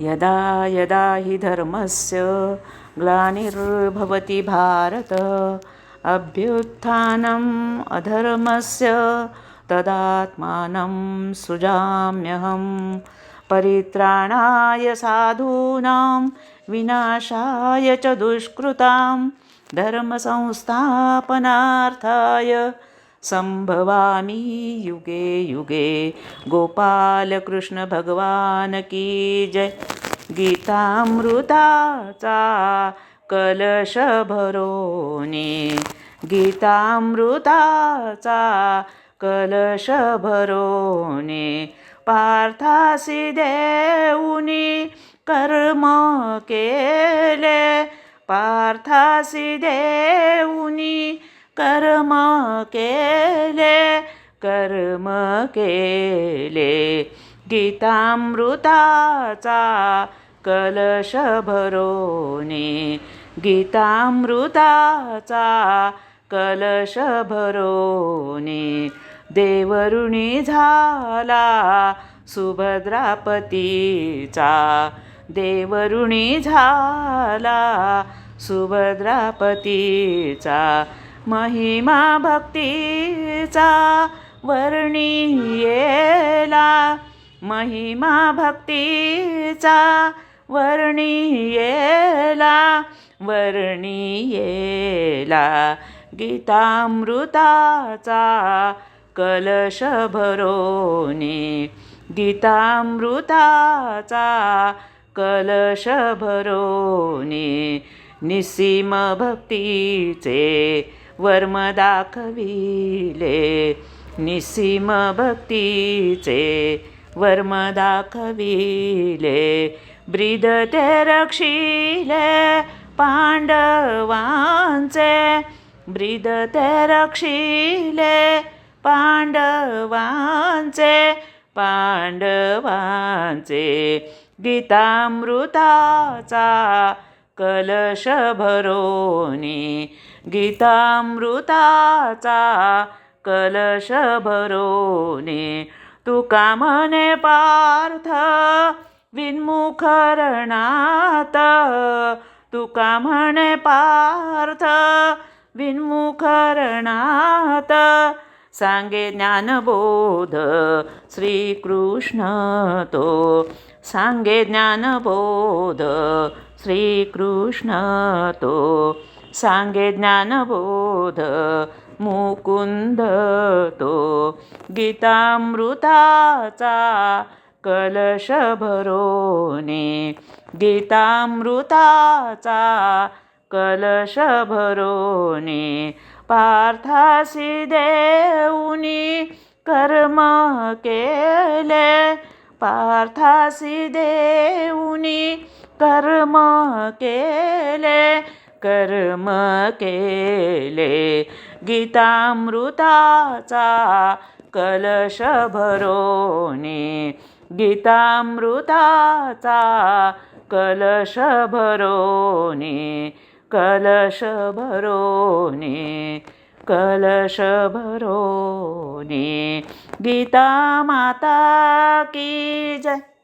यदा यदा हि धर्मस्य ग्लानिर्भवति भारत अभ्युत्थानम् अधर्मस्य तदात्मानं सृजाम्यहं परित्राणाय साधूनां विनाशाय च दुष्कृतां धर्मसंस्थापनार्थाय संभवामी युगे युगे। गोपालकृष्ण भगवान की जय। गीतामृताचा कलश भरोने। गीतामृताचा कलश भरोने। पार्थासी देऊनी कर्म केले। पार्थासी देऊनी कर्म केले कर्म केले. गीतामृताचा कलश भरोने गीतामृताचा कलश भरोने. देवरुणी झाला सुभद्रापतीचा देवरुणी झाला सुभद्रापतीचा. महिमा भक्तीचा वर्णियेला महिमा भक्तीचा वर्णियेला वर्णियेला गीतामृताचा कलश भरोने गीतामृताचा कलश भरोने निसीम भक्तीचे वर्म दाखविले निसीम भक्तीचे वर्म दाखविले ब्रिद ते रक्षिले पांडवांचे. ब्रिद ते रक्षिले पांडवांचे. पांडवांचे गीतामृताचा कलश भरोनी गीतामृताचा कलश भरोने तू कामने पार्थ विन्मुखरणात. तुका म्हणे पार्थ विन्मुखरणात. सांगे ज्ञानबोध श्रीकृष्ण तो सांगे ज्ञानबोध श्रीकृष्ण तो. सांगे ज्ञानबोध मुकुंद तो. गीतामृताचा कलश भरोने गीतामृताचा कलश भरोने. पार्थासी देऊनी कर्म केले पार्थासी देऊनी कर्म केले कर्म केले. गीतामृताचा कलश भरोनी गीतामृताचा कलश भरोनी कलश भरोनी. कलश भरोने गीता माता की जय।